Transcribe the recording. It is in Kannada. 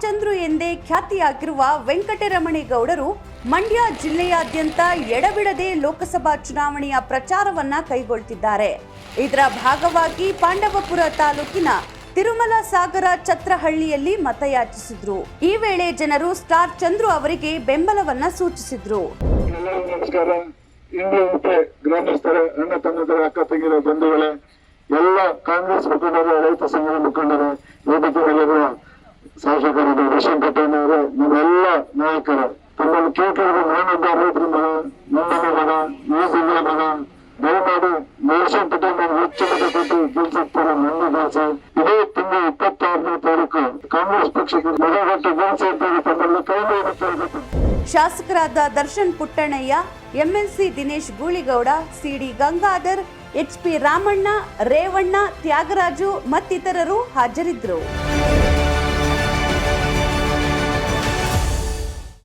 ಚಂದ್ರು ಎಂದೇ ಖ್ಯಾತಿಯಾಗಿರುವ ವೆಂಕಟರಮಣೇಗೌಡರು ಮಂಡ್ಯ ಜಿಲ್ಲೆಯಾದ್ಯಂತ ಎಡಬಿಡದೆ ಲೋಕಸಭಾ ಚುನಾವಣೆಯ ಪ್ರಚಾರವನ್ನ ಕೈಗೊಳ್ತಿದ್ದಾರೆ. ಇದರ ಭಾಗವಾಗಿ ಪಾಂಡವಪುರ ತಾಲೂಕಿನ ತಿರುಮಲ ಸಾಗರ ಛತ್ರಹಳ್ಳಿಯಲ್ಲಿ ಮತಯಾಚಿಸಿದ್ರು. ಈ ವೇಳೆ ಜನರು ಸ್ಟಾರ್ ಚಂದ್ರು ಅವರಿಗೆ ಬೆಂಬಲವನ್ನ ಸೂಚಿಸಿದ್ರು. ನಮಸ್ಕಾರ. ಗ್ರಾಮಸ್ಥರೇ, ಅಣ್ಣ ಅಕ್ಕ ಬಂಧುಗಳೇ, ಎಲ್ಲ ಕಾಂಗ್ರೆಸ್ ಮುಖಂಡರು, ರೈತ ಸಂಘದ ಮುಖಂಡರು ವೇದಿಕೆಯಲ್ಲಿರುವ ಶಾಸಕರು ರೇಷನ್ ಪಟ್ಟಣವರು ನಮ್ಮೆಲ್ಲ ನಾಯಕರು. ತಮ್ಮನ್ನು ಕೇಳಿಕೊಂಡು ನಾನೊಬ್ಬ ರೈತರ ಮಗ ನಮ್ಮನೆ ಮಗ ಈ ಜಿಲ್ಲೆಯ ಮಗ. ದಯಮಾಡಿ ರೇಷನ್ ಪಟ್ಟಣ ಹೆಚ್ಚು ಮತ ಕೊಟ್ಟು ಗೆಲ್ಸುತ್ತಾರೆ ನನ್ನ ದಾಸ ಇದೇ ತಿಂಗಳು ಇಪ್ಪತ್ತಾರನೇ ತಾರೀಕು ಕಾಂಗ್ರೆಸ್ ಪಕ್ಷಕ್ಕೆ ಮತಗಟ್ಟು ಗೆಲ್ಲಿಸುತ್ತಾರೆ ತಮ್ಮನ್ನು ಕೈ ಕೇಳಬೇಕು ಶಾಸಕರಾದ Darshan Puttannaiah MLC Dinesh Gooligowda, CD Gangadhar HP Ramanna, Revanna, Thyagaraju ಮತ್ತಿತರರು ಹಾಜರಿದ್ದರು.